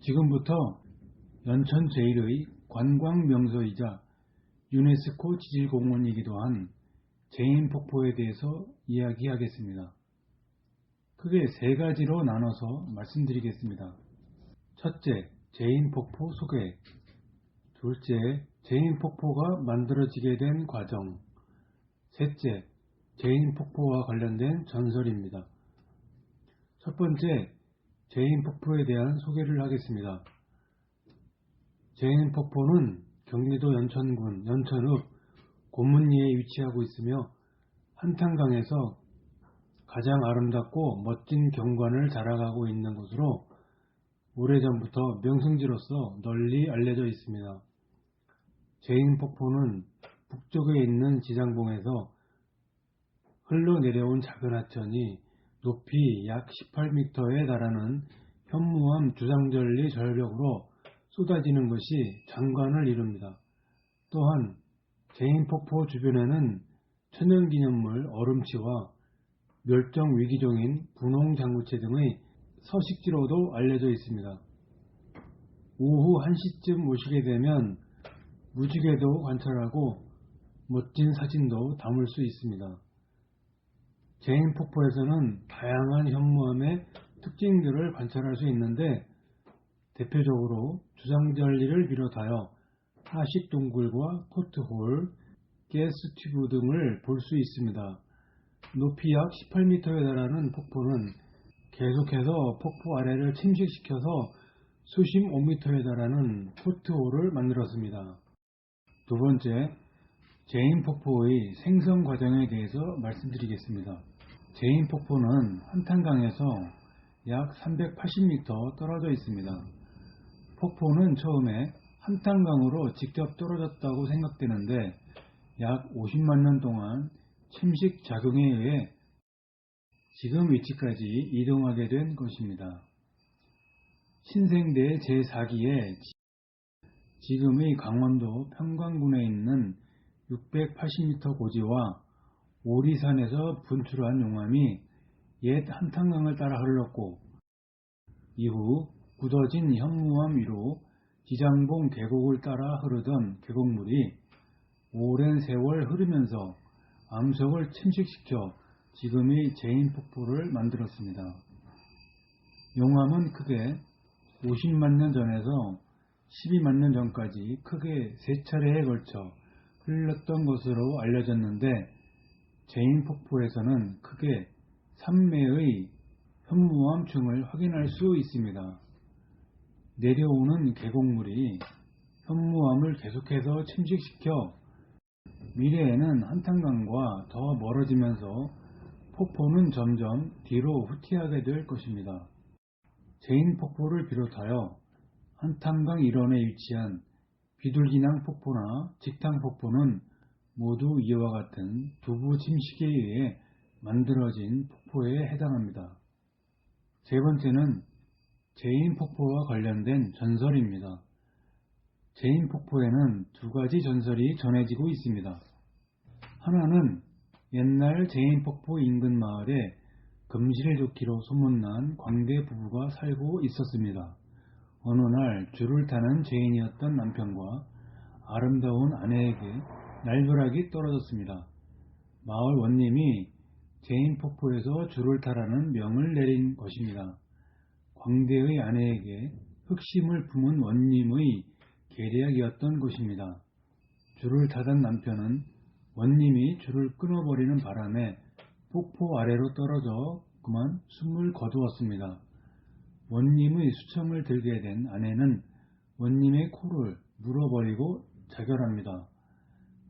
지금부터 연천 제1의 관광 명소이자 유네스코 지질공원이기도 한 제인 폭포에 대해서 이야기하겠습니다. 크게 세 가지로 나눠서 말씀드리겠습니다. 첫째, 제인 폭포 소개. 둘째, 제인 폭포가 만들어지게 된 과정. 셋째, 제인 폭포와 관련된 전설입니다. 첫 번째, 제인 폭포에 대한 소개를 하겠습니다. 제인 폭포는 경기도 연천군 연천읍 고문리에 위치하고 있으며 한탄강에서 가장 아름답고 멋진 경관을 자랑하고 있는 곳으로 오래전부터 명승지로서 널리 알려져 있습니다. 제인 폭포는 북쪽에 있는 지장봉에서 흘러내려온 작은 하천이 높이 약 18m에 달하는 현무암 주상절리 절벽으로 쏟아지는 것이 장관을 이룹니다. 또한 제인폭포 주변에는 천연기념물 얼음치와 멸종 위기종인 분홍장구채 등의 서식지로도 알려져 있습니다. 오후 1시쯤 오시게 되면 무지개도 관찰하고 멋진 사진도 담을 수 있습니다. 제인 폭포에서는 다양한 현무암의 특징들을 관찰할 수 있는데 대표적으로 주상절리를 비롯하여 하식 동굴과 포트홀, 가스튜브 등을 볼 수 있습니다. 높이 약 18m에 달하는 폭포는 계속해서 폭포 아래를 침식시켜서 수심 5m에 달하는 포트홀을 만들었습니다. 두 번째, 제인 폭포의 생성 과정에 대해서 말씀드리겠습니다. 제인 폭포는 한탄강에서 약 380m 떨어져 있습니다. 폭포는 처음에 한탄강으로 직접 떨어졌다고 생각되는데 약 50만 년 동안 침식 작용에 의해 지금 위치까지 이동하게 된 것입니다. 신생대 제4기에 지금의 강원도 평광군에 있는 680m 고지와 오리산에서 분출한 용암이 옛 한탄강을 따라 흘렀고 이후 굳어진 현무암 위로 지장봉 계곡을 따라 흐르던 계곡물이 오랜 세월 흐르면서 암석을 침식시켜 지금의 제인폭포를 만들었습니다. 용암은 크게 50만 년 전에서 12만 년 전까지 크게 세 차례에 걸쳐 흘렀던 것으로 알려졌는데 제인 폭포에서는 크게 3매의 현무암층을 확인할 수 있습니다. 내려오는 계곡물이 현무암을 계속해서 침식시켜 미래에는 한탄강과 더 멀어지면서 폭포는 점점 뒤로 후퇴하게 될 것입니다. 제인 폭포를 비롯하여 한탄강 일원에 위치한 비둘기낭 폭포나 직탕 폭포는 모두 이와 같은 두부 침식에 의해 만들어진 폭포에 해당합니다. 세 번째는 제인 폭포와 관련된 전설입니다. 제인 폭포에는 두 가지 전설이 전해지고 있습니다. 하나는 옛날 제인 폭포 인근 마을에 금실을 좋기로 소문난 광대 부부가 살고 있었습니다. 어느 날 줄을 타는 죄인이었던 남편과 아름다운 아내에게 날벼락이 떨어졌습니다. 마을 원님이 제인 폭포에서 줄을 타라는 명을 내린 것입니다. 광대의 아내에게 흑심을 품은 원님의 계략이었던 것입니다. 줄을 타던 남편은 원님이 줄을 끊어버리는 바람에 폭포 아래로 떨어져 그만 숨을 거두었습니다. 원님의 수청을 들게 된 아내는 원님의 코를 물어버리고 자결합니다.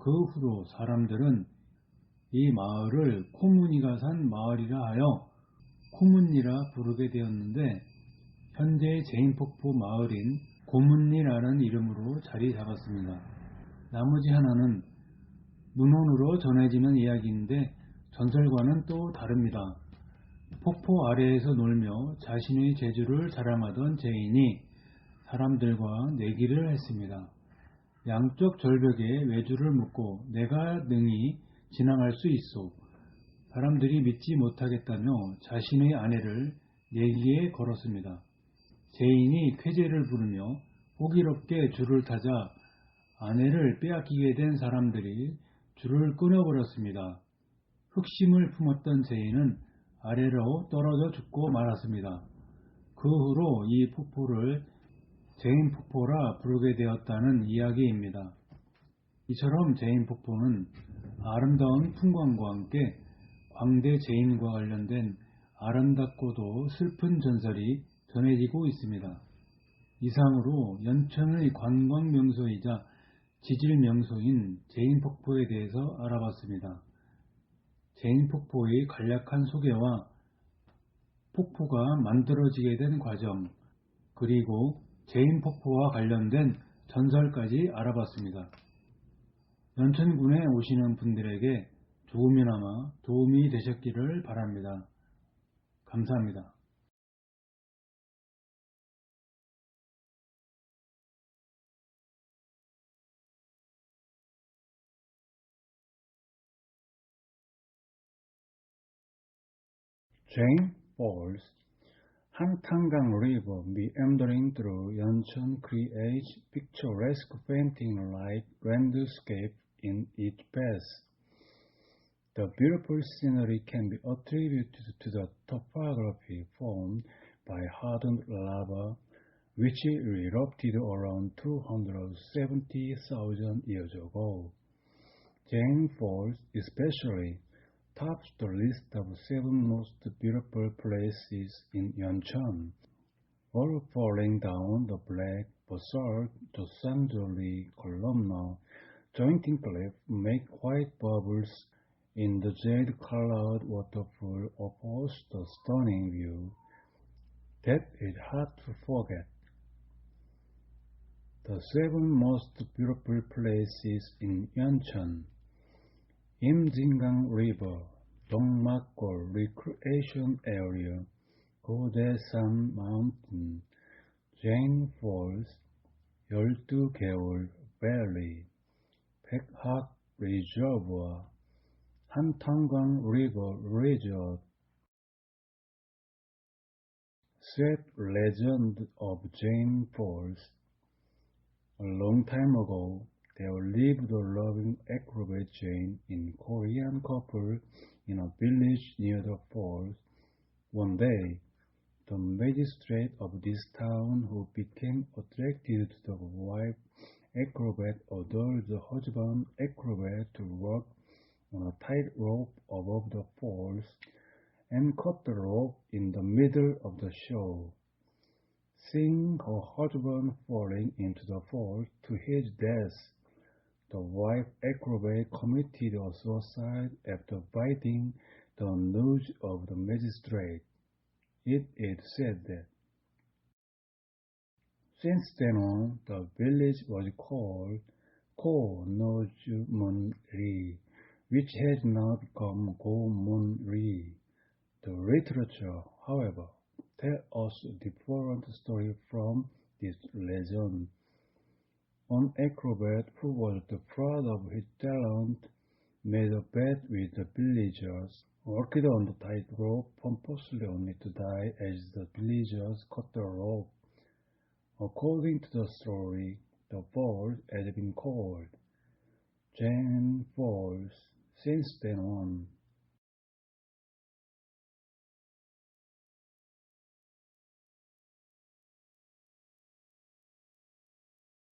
그 후로 사람들은 이 마을을 코문이가 산 마을이라 하여 코문리라 부르게 되었는데 현재 제인폭포 마을인 고문리라는 이름으로 자리 잡았습니다. 나머지 하나는 문헌으로 전해지는 이야기인데 전설과는 또 다릅니다. 폭포 아래에서 놀며 자신의 재주를 자랑하던 제인이 사람들과 내기를 했습니다. 양쪽 절벽에 외주를 묶고 내가 능히 지나갈 수 있어 사람들이 믿지 못하겠다며 자신의 아내를 내기에 걸었습니다. 제인이 쾌재를 부르며 호기롭게 줄을 타자 아내를 빼앗기게 된 사람들이 줄을 끊어버렸습니다. 흑심을 품었던 제인은 아래로 떨어져 죽고 말았습니다. 그 후로 이 폭포를 제인 폭포라 부르게 되었다는 이야기입니다. 이처럼 제인 폭포는 아름다운 풍광과 함께 광대 제인과 관련된 아름답고도 슬픈 전설이 전해지고 있습니다. 이상으로 연천의 관광 명소이자 지질 명소인 제인 폭포에 대해서 알아봤습니다. 제인 폭포의 간략한 소개와 폭포가 만들어지게 된 과정, 그리고 제인 폭포와 관련된 전설까지 알아봤습니다. 연천군에 오시는 분들에게 조금이나마 도움이 되셨기를 바랍니다. 감사합니다. Jane Falls 한탄강 River meandering through Yeoncheon creates picturesque painting-like landscape in its path. The beautiful scenery can be attributed to the topography formed by hardened lava, which erupted around 270,000 years ago. Jane Falls especially tops the list of seven most beautiful places in Yeoncheon. All falling down the black basalt to Sanjoli columnar jointing cliff make white bubbles in the jade-colored waterfall offers the stunning view that is hard to forget. The seven most beautiful places in Yeoncheon 임진강 River, 동막골 Recreation Area, 고대산 Mountain, Jane Falls, 열두개울 Valley, 백학 Reservoir, 한탄강 River Resort, Sad Legend of Jane Falls. A long time ago, there lived a loving acrobat Jane in Korean couple in a village near the falls. One day, the magistrate of this town who became attracted to the wife acrobat ordered the husband acrobat to walk on a tight rope above the falls and cut the rope in the middle of the show. Seeing her husband falling into the falls to his death, the wife acrobat committed a suicide after biting the nose of the magistrate. It is said that since then on, the village was called Ko Nojumun Ri, which has now become Go Mun Ri. The literature, however, tells us a different story from this legend. An acrobat who was proud of his talent made a bet with the villagers, worked on the tightrope pompously only to die as the villagers cut the rope. According to the story, the falls had been called Jane Falls since then on.